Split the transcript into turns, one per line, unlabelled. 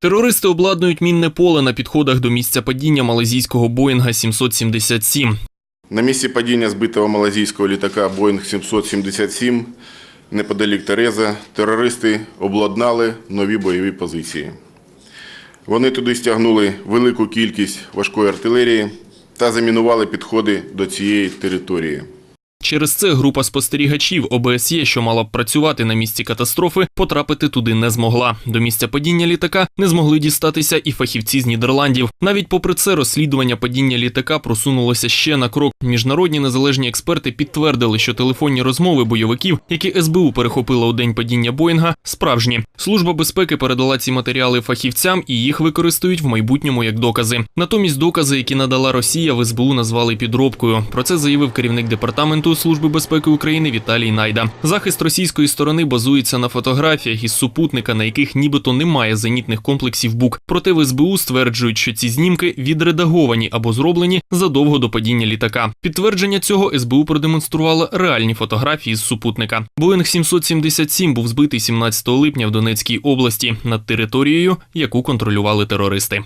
Терористи обладнують мінне поле на підходах до місця падіння малазійського Боїнга 777.
На місці падіння збитого малазійського літака Boeing 777 неподалік Тереза терористи обладнали нові бойові позиції. Вони туди стягнули велику кількість важкої артилерії та замінували підходи до цієї території.
Через це група спостерігачів ОБСЄ, що мала б працювати на місці катастрофи, потрапити туди не змогла. До місця падіння літака не змогли дістатися і фахівці з Нідерландів. Навіть попри це розслідування падіння літака просунулося ще на крок. Міжнародні незалежні експерти підтвердили, що телефонні розмови бойовиків, які СБУ перехопила у день падіння Боїнга, справжні. Служба безпеки передала ці матеріали фахівцям і їх використають в майбутньому як докази. Натомість докази, які надала Росія, в СБУ назвали підробкою. Про це заявив керівник департаменту Служби безпеки України Віталій Найда. Захист російської сторони базується на фотографіях із супутника, на яких нібито немає зенітних комплексів БУК. Проте в СБУ стверджують, що ці знімки відредаговані або зроблені задовго до падіння літака. Підтвердження цього СБУ продемонструвала реальні фотографії з супутника. Боїнг 777 був збитий 17 липня в Донецькій області над територією, яку контролювали терористи.